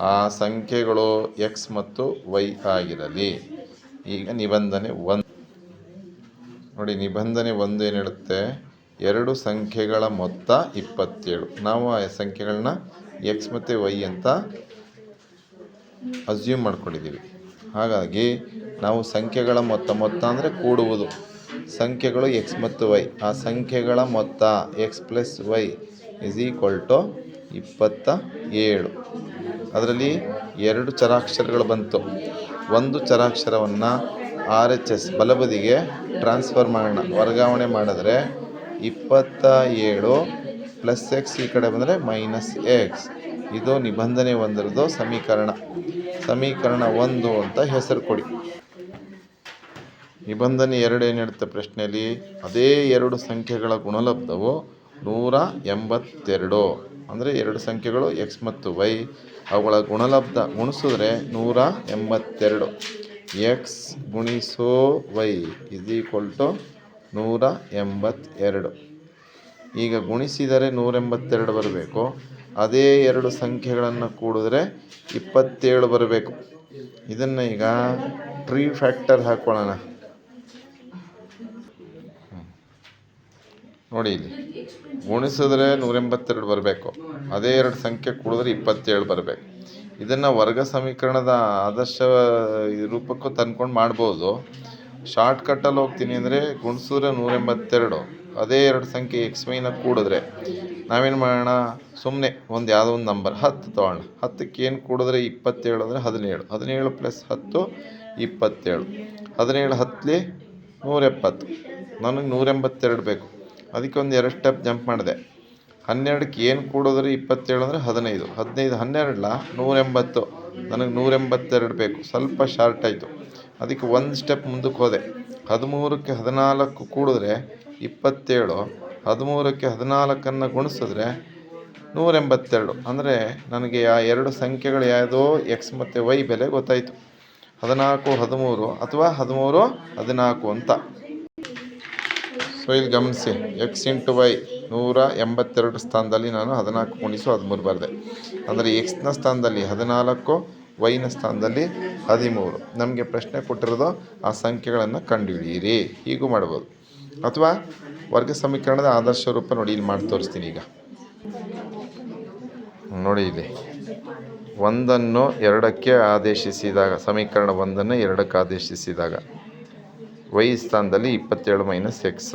ಆ ಸಂಖ್ಯೆಗಳು ಎಕ್ಸ್ ಮತ್ತು ವೈ ಆಗಿರಲಿ. ಈಗ ನಿಬಂಧನೆ ಒಂದು. ನೋಡಿ, ನಿಬಂಧನೆ ಒಂದು ಏನು ಎರಡು ಸಂಖ್ಯೆಗಳ ಮೊತ್ತ ಇಪ್ಪತ್ತೇಳು. ನಾವು ಆ ಸಂಖ್ಯೆಗಳನ್ನ ಎಕ್ಸ್ ಮತ್ತು ವೈ ಅಂತ ಅಸ್ಯೂಮ್ ಮಾಡ್ಕೊಂಡಿದ್ದೀವಿ. ಹಾಗಾಗಿ ನಾವು ಸಂಖ್ಯೆಗಳ ಮೊತ್ತ ಮೊತ್ತ ಅಂದರೆ ಕೂಡುವುದು. ಸಂಖ್ಯೆಗಳು ಎಕ್ಸ್ ಮತ್ತು ವೈ ಆ ಸಂಖ್ಯೆಗಳ ಮೊತ್ತ X plus Y is equal to ಇಪ್ಪತ್ತ ಏಳು ಅದರಲ್ಲಿ ಎರಡು ಚರಾಕ್ಷರಗಳು ಬಂತು. ಒಂದು ಚರಾಕ್ಷರವನ್ನು ಆರ್ ಎಚ್ ಎಸ್ ಬಲಬದಿಗೆ ಟ್ರಾನ್ಸ್ಫರ್ ಮಾಡೋಣ, ವರ್ಗಾವಣೆ ಮಾಡಿದ್ರೆ ಇಪ್ಪತ್ತ ಏಳು ಪ್ಲಸ್ ಎಕ್ಸ್ ಈ ಕಡೆ ಬಂದರೆ ಮೈನಸ್ ಎಕ್ಸ್ ಇದು ನಿಬಂಧನೆ ಒಂದರದು ಸಮೀಕರಣ. ಸಮೀಕರಣ ಒಂದು ಅಂತ ಹೆಸರು ಕೊಡಿ. ನಿಬಂಧನೆ ಎರಡು ಏನು ಹೇಳುತ್ತೆ ಪ್ರಶ್ನೆಯಲ್ಲಿ? ಅದೇ ಎರಡು ಸಂಖ್ಯೆಗಳ ಗುಣಲಬ್ಧವು ನೂರ ಎಂಬತ್ತೆರಡು. ಅಂದರೆ ಎರಡು ಸಂಖ್ಯೆಗಳು ಎಕ್ಸ್ ಮತ್ತು ವೈ ಅವುಗಳ ಗುಣಲಬ್ಧ ಗುಣಿಸಿದ್ರೆ ನೂರ ಎಂಬತ್ತೆರಡು. ಎಕ್ಸ್ ಗುಣಿಸೋ ವೈ ಇಸ್ ಈಕ್ವಲ್ ಟು ನೂರ ಎಂಬತ್ತೆರಡು. ಈಗ ಗುಣಿಸಿದರೆ ನೂರ ಎಂಬತ್ತೆರಡು ಬರಬೇಕು. ಅದೇ ಎರಡು ಸಂಖ್ಯೆಗಳನ್ನು ಕೂಡಿದ್ರೆ ಇಪ್ಪತ್ತೇಳು ಬರಬೇಕು. ಇದನ್ನು ಈಗ ಟ್ರೀ ಫ್ಯಾಕ್ಟರ್ ಹಾಕ್ಕೊಳ್ಳೋಣ ನೋಡಿ ಇಲ್ಲಿ. ಗುಣಿಸಿದ್ರೆ ನೂರ ಎಂಬತ್ತೆರಡು ಬರಬೇಕು. ಅದೇ ಎರಡು ಸಂಖ್ಯೆ ಕೂಡಿದ್ರೆ ಇಪ್ಪತ್ತೇಳು ಬರಬೇಕು. ಇದನ್ನು ವರ್ಗ ಸಮೀಕರಣದ ಆದರ್ಶ ರೂಪಕ್ಕೂ ತಂದ್ಕೊಂಡು ಮಾಡ್ಬೋದು. ಶಾರ್ಟ್ಕಟ್ಟಲ್ಲಿ ಹೋಗ್ತೀನಿ ಅಂದರೆ ಗುಣಿಸಿದ್ರೆ ನೂರ ಎಂಬತ್ತೆರಡು ಅದೇ ಎರಡು ಸಂಖ್ಯೆ ಎಕ್ಸ್ ಮೈನ ಕೂಡಿದ್ರೆ ನಾವೇನು ಮಾಡೋಣ? ಸುಮ್ಮನೆ ಒಂದು ಯಾವುದೋ ಒಂದು ನಂಬರ್ ಹತ್ತು ತೊಗೊಳ್ಳೋಣ ಹತ್ತಕ್ಕೆ ಏನು ಕೂಡಿದ್ರೆ ಇಪ್ಪತ್ತೇಳು ಅಂದರೆ ಹದಿನೇಳು. ಹದಿನೇಳು ಪ್ಲಸ್ ಹತ್ತು, ಇಪ್ಪತ್ತೇಳು. ಹದಿನೇಳು ಹತ್ತಲಿ ನೂರೆಪ್ಪತ್ತು. ನನಗೆ ನೂರ ಎಂಬತ್ತೆರಡು ಬೇಕು. ಅದಕ್ಕೆ ಒಂದು ಎರಡು ಸ್ಟೆಪ್ ಜಂಪ್ ಮಾಡಿದೆ. ಹನ್ನೆರಡಕ್ಕೆ ಏನು ಕೂಡಿದ್ರೆ ಇಪ್ಪತ್ತೇಳು ಅಂದರೆ ಹದಿನೈದು. ಹದಿನೈದು ಹನ್ನೆರಡಲ್ಲ, ನೂರೆಂಬತ್ತು. ನನಗೆ ನೂರ ಎಂಬತ್ತೆರಡು ಬೇಕು. ಸ್ವಲ್ಪ ಶಾರ್ಟ್ ಆಯಿತು. ಅದಕ್ಕೆ ಒಂದು ಸ್ಟೆಪ್ ಮುಂದಕ್ಕೆ ಹೋದೆ. ಹದಿಮೂರಕ್ಕೆ ಹದಿನಾಲ್ಕು ಕೂಡಿದ್ರೆ ಇಪ್ಪತ್ತೇಳು. ಹದಿಮೂರಕ್ಕೆ ಹದಿನಾಲ್ಕನ್ನು ಗುಣಿಸಿದ್ರೆ ನೂರೆಂಬತ್ತೆರಡು. ಅಂದರೆ ನನಗೆ ಆ ಎರಡು ಸಂಖ್ಯೆಗಳು ಯಾವುದೋ ಎಕ್ಸ್ ಮತ್ತು ವೈ ಬೆಲೆ ಗೊತ್ತಾಯಿತು. ಹದಿನಾಲ್ಕು, ಹದಿಮೂರು ಅಥವಾ ಹದಿಮೂರು, ಹದಿನಾಲ್ಕು ಅಂತ. ಸೊ ಇಲ್ಲಿ ಗಮನಿಸಿ. ಎಕ್ಸ್ ಇಂಟು ವೈ ನೂರ ಎಂಬತ್ತೆರಡು ಸ್ಥಾನದಲ್ಲಿ ನಾನು ಹದಿನಾಲ್ಕು ಗುಣಿಸು ಹದಿಮೂರು ಬರೆದೆ. ಅಂದರೆ ಎಕ್ಸ್ನ ಸ್ಥಾನದಲ್ಲಿ ಹದಿನಾಲ್ಕು ವೈನ ಸ್ಥಾನದಲ್ಲಿ ಹದಿಮೂರು. ನಮಗೆ ಪ್ರಶ್ನೆ ಕೊಟ್ಟಿರೋದು ಆ ಸಂಖ್ಯೆಗಳನ್ನು ಕಂಡುಹಿಡಿಯಿರಿ. ಹೀಗೂ ಮಾಡ್ಬೋದು. ಅಥವಾ ವರ್ಗ ಸಮೀಕರಣದ ಆದರ್ಶ ರೂಪ ನೋಡಿ ಇಲ್ಲಿ ಮಾಡಿ ತೋರಿಸ್ತೀನಿ ಈಗ. ನೋಡಿ ಇಲ್ಲಿ. ಒಂದನ್ನು ಎರಡಕ್ಕೆ ಆದೇಶಿಸಿದಾಗ, ಸಮೀಕರಣ ಒಂದನ್ನು ಎರಡಕ್ಕೆ ಆದೇಶಿಸಿದಾಗ. ವೈ ಸ್ಥಾನದಲ್ಲಿ ಇಪ್ಪತ್ತೇಳು ಮೈನಸ್ ಎಕ್ಸ್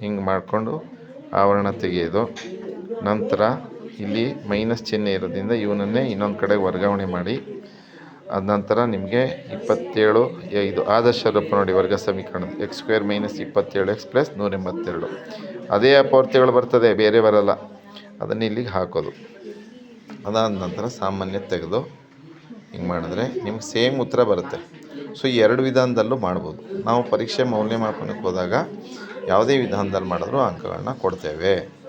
ಹಿಂಗೆ ಮಾಡಿಕೊಂಡು ಆವರಣ ತೆಗೆಯೋದು ನಂತರ ಇಲ್ಲಿ ಮೈನಸ್ ಚಿಹ್ನೆ ಇರೋದ್ರಿಂದ ಇವನನ್ನೇ ಇನ್ನೊಂದು ಕಡೆ ವರ್ಗಾವಣೆ ಮಾಡಿ. ಅದ ನಂತರ ನಿಮಗೆ ಇಪ್ಪತ್ತೇಳು ಇದು ಆದರ್ಶ ರೂಪ ನೋಡಿ ವರ್ಗ ಸಮೀಕರಣ. ಎಕ್ಸ್ ಸ್ಕ್ವೇರ್ ಮೈನಸ್ ಇಪ್ಪತ್ತೇಳು ಎಕ್ಸ್ ಪ್ಲಸ್ ನೂರ ಎಂಬತ್ತೆರಡು. ಅದೇ ಅಪವರ್ತಿಗಳು ಬರ್ತದೆ, ಬೇರೆ ಬರಲ್ಲ. ಅದನ್ನು ಇಲ್ಲಿಗೆ ಹಾಕೋದು. ಅದಾದ ನಂತರ ಸಾಮಾನ್ಯ ತೆಗೆದು ಹಿಂಗೆ ಮಾಡಿದ್ರೆ ನಿಮ್ಗೆ ಸೇಮ್ ಉತ್ತರ ಬರುತ್ತೆ. ಸೊ ಈ ಎರಡು ವಿಧಾನದಲ್ಲೂ ಮಾಡ್ಬೋದು. ನಾವು ಪರೀಕ್ಷೆ ಮೌಲ್ಯಮಾಪನಕ್ಕೆ ಹೋದಾಗ ಯಾವುದೇ ವಿಧಾನದಲ್ಲಿ ಮಾಡಿದ್ರೂ ಅಂಕಗಳನ್ನ ಕೊಡ್ತೇವೆ.